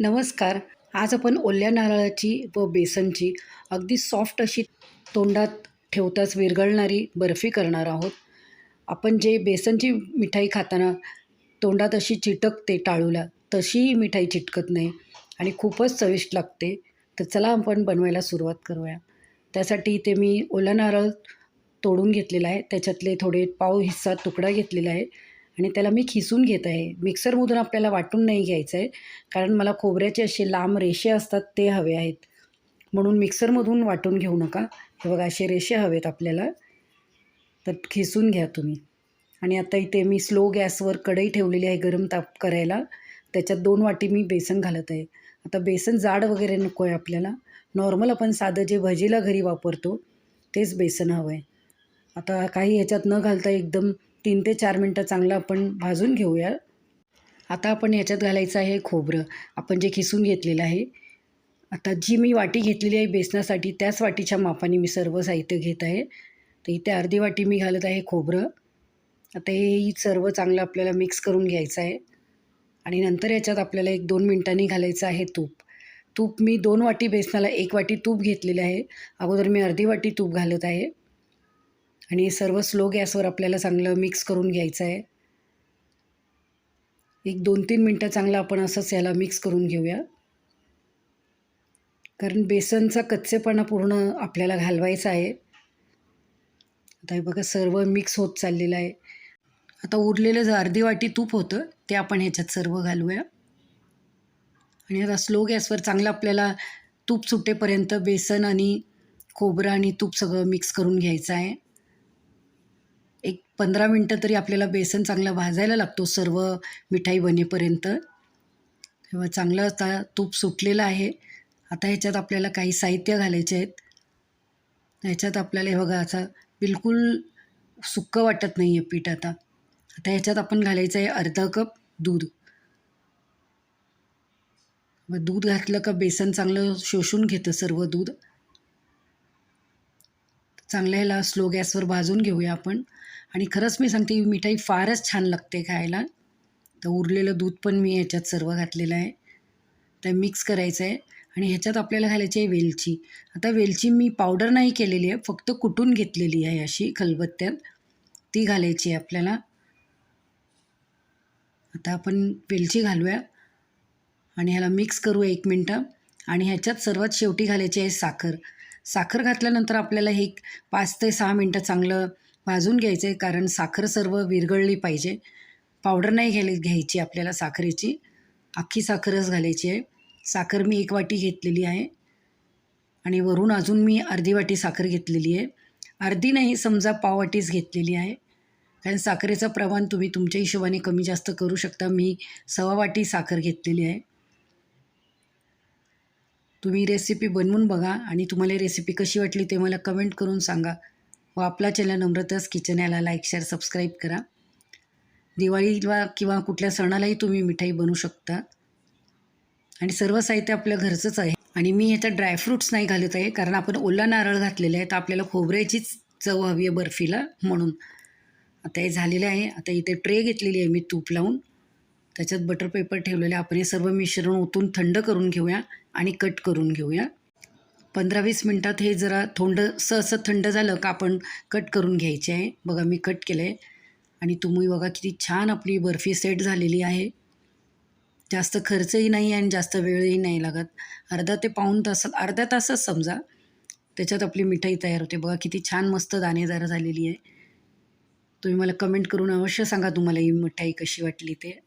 नमस्कार. आज आपण ओल्या नारळाची व बेसनची अगदी सॉफ्ट अशी तोंडात ठेवताच विरघळणारी बर्फी करणार आहोत. आपण जे बेसनची मिठाई खाताना तोंडात अशी चिटकते टाळूला तशी ही मिठाई चिटकत नाही आणि खूपच चविष्ट लागते. तर चला आपण बनवायला सुरुवात करूया. त्यासाठी इथे मी ओला नारळ तोडून घेतलेला आहे. त्याच्यातले थोडे पाव हिस्सा तुकडा घेतलेला आहे. आणि त्याला मी खिसून घेत आहे. मिक्सरमधून आपल्याला वाटून नाही घ्यायचं आहे कारण मला खोबऱ्याचे असे लांब रेषे असतात ते हवे आहेत. म्हणून मिक्सरमधून वाटून घेऊ नका. हे बघा असे रेषे हवेत आपल्याला. तर खिसून घ्या तुम्ही. आणि आता इथे मी स्लो गॅसवर कढई ठेवलेली आहे गरम ताप करायला. त्याच्यात दोन वाटी मी बेसन घालत आहे. आता बेसन जाड वगैरे नको आहे आपल्याला. नॉर्मल आपण साधं जे भजीला घरी वापरतो तेच बेसन हवं आहे. आता काही ह्याच्यात न घालता एकदम तीन ते चार मिनटं चांगलं आपण भाजून घेऊया. आता आपण ह्याच्यात घालायचं आहे खोबरं. आपण जे खिसून घेतलेलं आहे. आता जी मी वाटी घेतलेली आहे बेसनासाठी त्याच वाटीच्या मापाने मी सर्व साहित्य घेत आहे. तर इथे अर्धी वाटी मी घालत आहे खोबरं. आता हे सर्व चांगलं आपल्याला मिक्स करून घ्यायचं आहे. आणि नंतर याच्यात आपल्याला एक दोन मिनटांनी घालायचं आहे तूप. तूप मी दोन वाटी बेसनाला एक वाटी तूप घेतलेलं आहे. अगोदर मी अर्धी वाटी तूप घालत आहे. आणि सर्व स्लो गॅसवर आपल्याला चांगलं मिक्स करून घ्यायचं आहे. एक दोन तीन मिनटं चांगलं आपण असंच याला मिक्स करून घेऊया. कारण बेसनचा कच्चेपणा पूर्ण आपल्याला घालवायचा आहे. आता हे बघा सर्व मिक्स होत चाललेलं आहे. आता उरलेलं जे अर्धी वाटी तूप होतं ते आपण ह्याच्यात सर्व घालूया. आणि आता स्लो गॅसवर चांगलं आपल्याला तूप सुटेपर्यंत बेसन आणि खोबरं आणि तूप सगळं मिक्स करून घ्यायचं आहे. एक पंधरा मिनटं तरी आपल्याला बेसन चांगलं भाजायला लागतो सर्व मिठाई बनेपर्यंत. तेव्हा चांगलं आता तूप सुटलेलं आहे. आता ह्याच्यात आपल्याला काही साहित्य घालायचे आहेत. ह्याच्यात आपल्याला हे बघा आता बिलकुल सुक्कं वाटत नाही आहे पीठ आता. आता ह्याच्यात आपण घालायचं आहे अर्धा कप दूध. मग दूध घातलं का बेसन चांगलं शोषून घेतं सर्व दूध. चांगलं ह्याला स्लो गॅसवर भाजून घेऊया आपण. आणि खरंच मी सांगते ही मिठाई फारच छान लागते खायला. तर उरलेलं दूध पण मी ह्याच्यात सर्व घातलेलं आहे. तर मिक्स करायचं आहे. आणि ह्याच्यात आपल्याला घालायची आहे वेलची. आता वेलची मी पावडर नाही केलेली आहे फक्त कुटून घेतलेली आहे अशी खलबत्त्यात. ती घालायची आहे आपल्याला. आता आपण वेलची घालूया. आणि ह्याला मिक्स करू एक मिनटं. आणि ह्याच्यात सर्वात शेवटी घालायची आहे साखर. साखर घातल्यानंतर आपल्याला हे एक पाच ते सहा मिनटं चांगलं भाजून घ्यायचं आहे कारण साखर सर्व विरघळली पाहिजे. पावडर नाही घ्यायला घ्यायची आपल्याला साखरेची. अख्खी साखरच घालायची आहे. साखर मी एक वाटी घेतलेली आहे. आणि वरून अजून मी अर्धी वाटी साखर घेतलेली आहे. अर्धी नाही समजा पाववाटीच घेतलेली आहे. कारण साखरेचं प्रमाण तुम्ही तुमच्या हिशोबाने कमी जास्त करू शकता. मी सव्वा वाटी साखर घेतलेली आहे. तुम्ही रेसिपी बनवून बघा आणि तुम्हाला रेसिपी कशी वाटली ते मला कमेंट करून सांगा. व आपला चॅनल नम्रताच किचन याला लाईक शेअर सबस्क्राईब करा. दिवाळीला किंवा कुठल्या सणालाही तुम्ही मिठाई बनवू शकता. आणि सर्व साहित्य आपल्या घरचंच आहे. आणि मी ह्याच्यात ड्रायफ्रूट्स नाही घालत आहे कारण आपण ओला नारळ घातलेले आहे तर आपल्याला खोबऱ्याचीच चव हवी आहे बर्फीला म्हणून. आता हे झालेलं आहे. आता इथे ट्रे घेतलेली आहे मी तूप लावून. त्याच्यात बटर पेपर ठेवलेले आपण हे सर्व मिश्रण ओतून थंड करून घेऊया. आणि कट करून घेऊया. पंधरा वीस मिनटात हे जरा थोडंसं असं थंड झालं का आपण कट करून घ्यायचे आहे. बघा मी कट केलं आहे आणि तुम्ही बघा किती छान आपली बर्फी सेट झालेली आहे. जास्त खर्चही नाही आणि जास्त वेळही नाही लागत. अर्धा ते पाऊण तासात अर्ध्या तासच समजा. त्याच्यात आपली मिठाई तयार होते. बघा किती छान मस्त दाणेदार झालेली आहे. तुम्ही मला कमेंट करून अवश्य सांगा तुम्हाला ही मिठाई कशी वाटली ते.